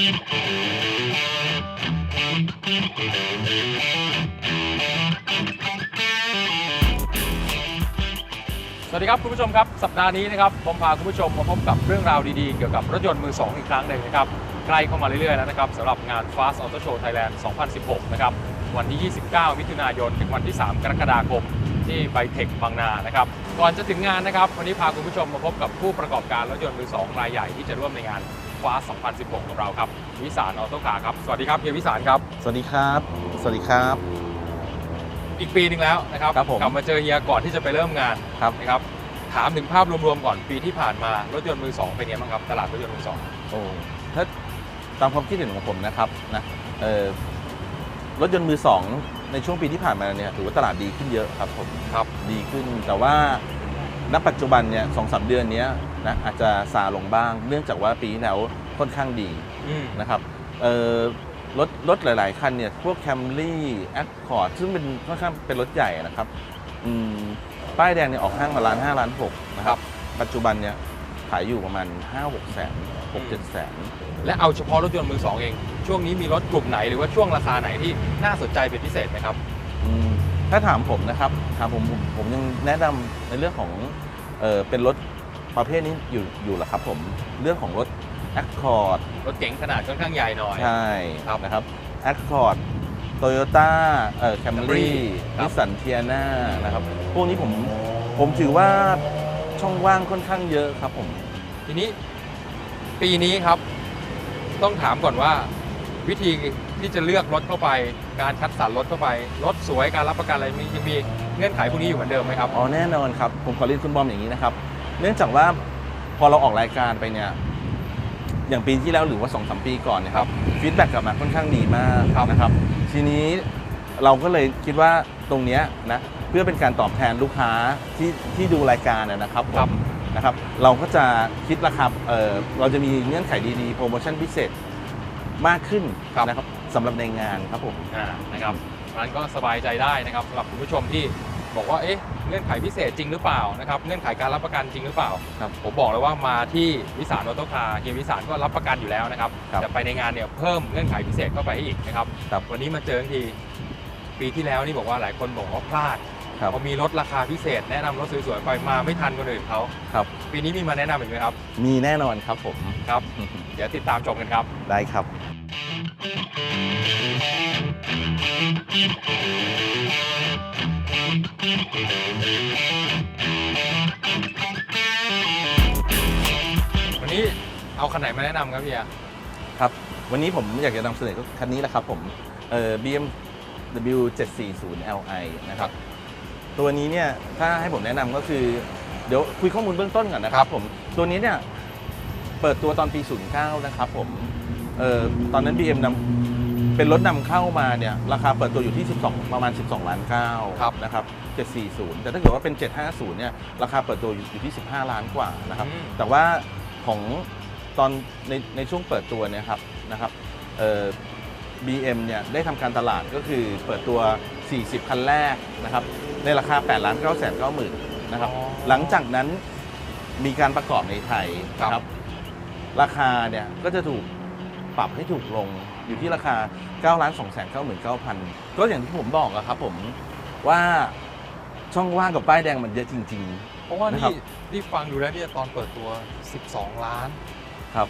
สวัสดีครับคุณผู้ชมครับ สัปดาห์นี้นะครับผมพาคุณผู้ชมมาพบกับเรื่องราวดีๆ เกี่ยวกับรถยนต์มือ 2 อีกครั้งหนึ่งนะครับใกล้เข้ามาเรื่อยๆแล้วนะครับสำหรับงาน Fast Auto Show Thailand 2016 นะครับวันที่ 29 มิถุนายน ถึงวันที่ 3 กรกฎาคม ที่ไบเทคบางนานะครับก่อนจะถึงงานนะครับ วันนี้พาคุณผู้ชมมาพบกับผู้ประกอบการรถยนต์มือ 2 รายใหญ่ที่จะร่วมในงาน Fast 2016ของเราครับ วิสารออโต้คาร์ครับ สวัสดีครับเฮียวิสารครับ สวัสดีครับ สวัสดีครับ อีกปีหนึ่งแล้วนะครับครับผม กลับมาเจอเฮียก่อนที่จะไปเริ่มงานครับ นะครับถามถึงภาพรวมๆก่อนปีที่ผ่านมารถยนต์มือสองเป็นไงบ้างครับตลาดรถยนต์มือสอง โอ้ถ้าตามความคิดเห็นของผมนะครับนะเอ่อรถยนต์มือสองในช่วงปีที่ผ่านมาเนี่ยถือว่าตลาดดีขึ้นเยอะครับผมครับ ดีขึ้นแต่ว่าณปัจจุบันเนี่ยสองสามเดือนเนี้ย นะอาจจะซาลงบ้าง เนื่องจากว่าปีที่แล้วค่อนข้างดีอืมนะครับเอ่อรถรถหลาย ๆ คันเนี่ย พวก Camry Accord ซึ่งเป็นค่อนข้างเป็นรถใหญ่นะครับอืมป้ายแดงเนี่ยออกห้างมาล้านห้าล้านหกนะครับ ปัจจุบันเนี่ยขายอยู่ประมาณ 5 6 แสน6 7 แสน และเอาเฉพาะรถยนต์มือสองเอง ช่วงนี้มีรถกลุ่มไหนหรือว่าช่วงราคาไหนที่น่าสนใจเป็นพิเศษไหมครับอืมถ้าถามผมนะครับถามผมผมผมยังแนะนำในเรื่องของเออเป็นรถ ประเภทนี้อยู่อยู่แหละครับผมเรื่องของรถ Accord รถเก๋งขนาดค่อนข้างใหญ่หน่อย ใช่ครับนะครับ Accord Toyota เอ่อ Camry Camry ครับ Nissan Tiana นะครับพวกนี้ผมผมถือว่าช่องว่างค่อนข้างเยอะครับผม ทีนี้ปีนี้ครับ ต้องถามก่อนว่า วิธีที่จะเลือกรถเข้าไป การคัดสรรรถเข้าไป รถสวยการรับประกันอะไรมียังมีเงื่อนไขพวกนี้อยู่เหมือนเดิมไหมครับ อ๋อแน่นอนครับ ผมขอเรียนคุณบอมอย่างนี้นะครับ เนื่องจากว่าพอเราออกรายการไปเนี่ยอย่างปีที่แล้วหรือว่า2อสปีก่อนเนยครับฟีดแบ็กกลับมาค่อนข้างดีมากครับนะครับ ทีนี้เราก็เลยคิดว่าตรงเนี้ยนะเพื่อเป็นการตอบแทนลูกค้าที่ที่ดูรายการนะนะครับผมครับนะครับ เราก็จะคิดราคาเออเราจะมีเงื่อนไขดีๆ โปรโมชั่นพิเศษมากขึ้นครับนะครับสำหรับในงานครับผมอ่านะครับนั้นก็สบายใจได้นะครับสำหรับคุณผู้ชมที่ บอกว่าเอ๊ะเงื่อนไขพิเศษจริงหรือเปล่านะครับเงื่อนไขการรับประกันจริงหรือเปล่า ครับผมบอกเลยว่ามาที่วิสารออโต้คาร์เฮียวิสารก็รับประกันอยู่แล้วนะครับครับแต่ไปในงานเนี่ยเพิ่มเงื่อนไขพิเศษเข้าไปให้อีกนะครับครับ วันนี้มาเจอกันทีปีที่แล้วนี่บอกว่าหลายคนบอกว่าพลาดครับพอมีรถราคาพิเศษ แนะนำรถสวยๆไปมาไม่ทันคนอื่นเขาครับ ปีนี้มีมาแนะนำอีกไหมครับมีแน่นอนครับผม ครับ เดี๋ยวติดตามชมกันครับ ได้ครับวัน เอาคันไหนมาแนะนำครับเฮียครับ วันนี้ผมอยากจะนำเสนอก็คันนี้แหละครับผมเอ่อ BMW 740 Li นะครับ ตัวนี้เนี่ยถ้าให้ผมแนะนำก็คือ เดี๋ยวคุยข้อมูลเบื้องต้นก่อนนะครับผมตัวนี้เนี่ยเปิดตัวตอนปี 09 นะครับผมเอ่อตอนนั้น BM นำเป็นรถนำเข้ามาเนี่ยราคาเปิดตัวอยู่ที่ 12 ประมาณ 12 ล้าน9ครับนะครับ 740 แต่ถ้าเกิดว่าเป็น 750 เนี่ยราคาเปิดตัวอยู่ที่ 15 ล้านกว่านะครับอืมแต่ว่าของ ตอนในในช่วงเปิดตัวเนี่ยครับนะครับเอ่อ BM เนี่ยได้ทำการตลาดก็คือเปิดตัว 40 คันแรกนะครับในราคา8ล้าน9 9 0 0 0 0นะครับอ๋อหลังจากนั้นมีการประกอบในไทยนะคครัรับบราคาเนี่ยก็จะถูกปรับให้ถูกลงอยู่ที่ราคา9ล้าน2 9 9 9 0 0ก็อย่างที่ผมบอกอะครับผมว่าช่องว่างกับป้ายแดงมันเยอะจริงเพราะว่านะครันี่บที่ฟังดูแล้วเนี่ยตอนเปิดตัว 12 ล้านๆ ครับ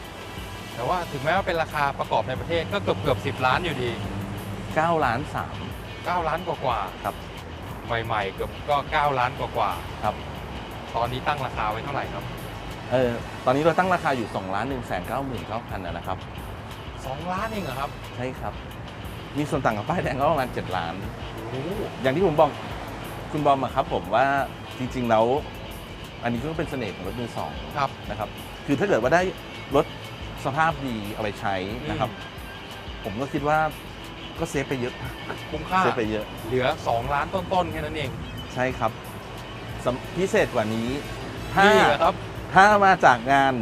แต่ว่าถึงแม้ว่าเป็นราคาประกอบในประเทศก็เกือบเกือบ10ล้านอยู่ดี9ล้าน9ล้านกว่ากว่าครับ ใหม่ๆ เกือบก็ 9 ล้านกว่ากว่า3ครับ ตอนนี้ตั้งราคาไว้เท่าไหร่ครับ เออตอนนี้เราตั้งราคาอยู่2ล้าน1 9 9 0 0 0นะครับ2ล้านเองเหรอครับ ใช่ครับ มีส่วนต่างกับป้ายแดงก็ประมาณ7ล้านโอ้โหอย่างที่ผมบอกคุณบอมอะครับผมว่าจริงๆแล้ว อันนี้ก็เป็นเสน่ห์ของรถมือสองครับ นะครับ คือถ้าเกิดว่าได้รถสภาพดีเอาไปใช้นะครับ ผมก็คิดว่าก็เซฟไปเยอะคุ้มค่าเซฟไปเยอะ เหลือ 2 ล้านต้นๆแค่นั้นเอง ใช่ครับสำพิเศษกว่านี้ถ้านี่เหรอครับถ้ามาจากงาน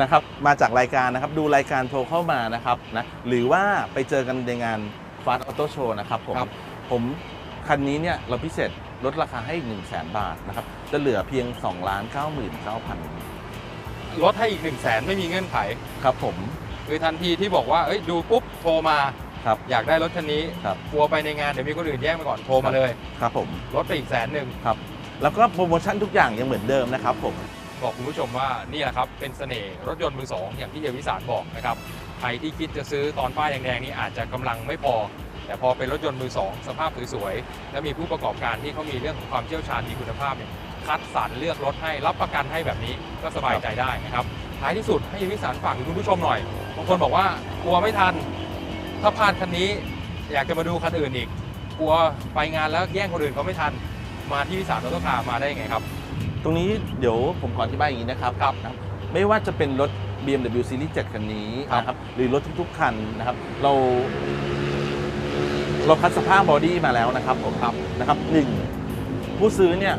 นะครับมาจากรายการนะครับดูรายการโทรเข้ามานะครับนะหรือว่าไปเจอกันในงาน Fast Auto Show นะครับผมครับผมคันนี้เนี่ยเราพิเศษ ลดราคาให้อีก1 0 0 0 0แบาทนะครับจะเหลือเพียง2ล้าน99,000ลดให้อีก1 0 0 0 0แสนไม่มีเงื่อนไขครับผมคือทันทีที่บอกว่าเอ้ยดูปุ๊บโทรมา ครับ อยากได้รถคันนี้ครับ กลัวไปในงานเดี๋ยวมีคนอื่นแย่งไปก่อนโทรมาเลย ครับผมลดไปอีกแสนหนึ่งครับ แล้วก็โปรโมชั่นทุกอย่างยังเหมือนเดิมนะครับผม บอกคุณผู้ชมว่านี่แหละครับเป็นเสน่ห์รถยนต์มือสองอย่างที่เฮียวิสารบอกนะครับใครที่คิดจะซื้อตอนป้ายแดงๆนี่อาจจะกำลังไม่พอ แต่พอเป็นรถยนต์มือสองสภาพสวยๆและมีผู้ประกอบการที่เขามีเรื่องของความเชี่ยวชาญมีคุณภาพเนี่ยคัดสรรเลือกรถให้รับประกันให้แบบนี้ก็สบายใจได้นะครับท้ายที่สุดให้เฮียวิสารฝากถึงคุณผู้ชมหน่อยบางคนบอกว่ากลัวไม่ทัน ถ้าพลาดคันนี้อยากจะมาดูคันอื่นอีก กลัวไปงานแล้วแย่งคนอื่นเขาไม่ทัน มาที่วิสารรถคามาได้ยังไงครับ ตรงนี้เดี๋ยวผมขออธิบายอย่างนี้นะครับครับนะไม่ว่าจะเป็นรถ BMW Series 7คันนี้ครับนะครับหรือรถทุกๆคันนะครับ เรา เราคัดสภาพบอดี้มาแล้วนะครับผมครับนะครับหนึ่งผู้ซื้อเนี่ย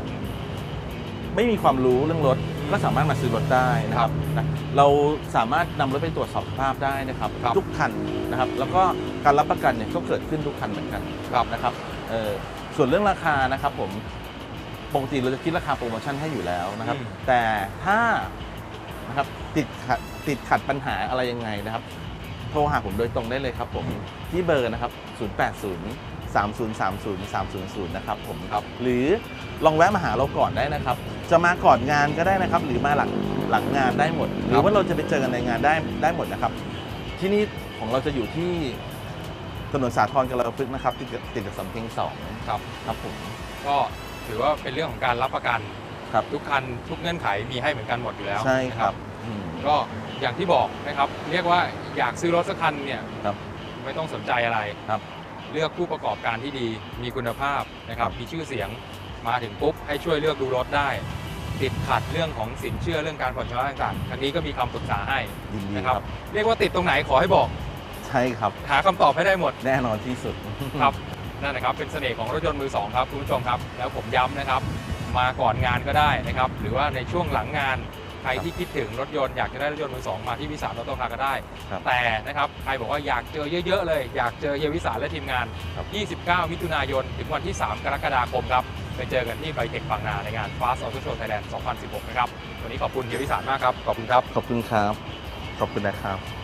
ไม่มีความรู้เรื่องรถก็สามารถมาซื้อรถได้นะครับนะเราสามารถนำรถไปตรวจสอบสภาพได้นะครับครับทุกคันนะครับ แล้วก็การรับประกันเนี่ยก็เกิดขึ้นทุกคันเหมือนกันครับนะครับเอ่อส่วนเรื่องราคานะครับผมปกติเราจะคิดราคาโปรโมชั่นให้อยู่แล้วนะครับอืมแต่ถ้านะครับติดขัดติดขัดปัญหาอะไรยังไงนะครับ โทรหาผมโดยตรงได้เลยครับผมที่เบอร์นะครับ 080 3030 300 นะครับผมครับหรือลองแวะมาหาเราก่อนได้นะครับ จะมาก่อนงานก็ได้นะครับ หรือมาหลังหลังงานได้หมด หรือว่าเราจะไปเจอกันในงานได้ได้หมดนะครับ ที่นี่ของเราจะอยู่ที่ถนนสาทรกระพฤกษ์นะครับติดกับติดกับสำเพ็งสองครับครับผมก็ถือว่าเป็นเรื่องของการรับประกันครับทุกคันทุกเงื่อนไขมีให้เหมือนกันหมดอยู่แล้วใช่คนะรับอืมก็ อย่างที่บอกนะครับ เรียกว่าอยากซื้อรถสักคันเนี่ยครับ ไม่ต้องสนใจอะไรครับ เลือกผู้ประกอบการที่ดีมีคุณภาพนะครับครับ มีชื่อเสียงมาถึงปุ๊บให้ช่วยเลือกดูรถได้ ติดขัดเรื่องของสินเชื่อเรื่องการผ่อนชำระต่างๆทางนี้ก็มีคำปรึกษาให้ยินดีนะคครัรับ บ เรียกว่าติดตรงไหนขอให้บอก ใช่ครับ หาคำตอบให้ได้หมด แน่นอนที่สุด ครับนั่นนะครับเป็นเสน่ห์ของรถยนต์มือสองครับคุณผู้ชมครับ แล้วผมย้ำนะครับ มาก่อนงานก็ได้นะครับ หรือว่าในช่วงหลังงาน ใครที่คิดถึงรถยนต์อยากจะได้รถยนต์มือสองมาที่วิสารรถโตคาก็ได้ ครับ แต่นะครับใครบอกว่าอยากเจอเยอะ ๆ เลย อยากเจอเฮียวิสารและทีมงาน ครับ 29 มิถุนายน ถึงวันที่ 3 กรกฎาคมครับ ไปเจอกันที่ไบเทคบางนาในงาน Fast Auto Show Thailand 2016 นะครับ วันนี้ขอบคุณเฮียวิสารมากครับ ขอบคุณครับ ขอบคุณครับ ขอบคุณนะครับ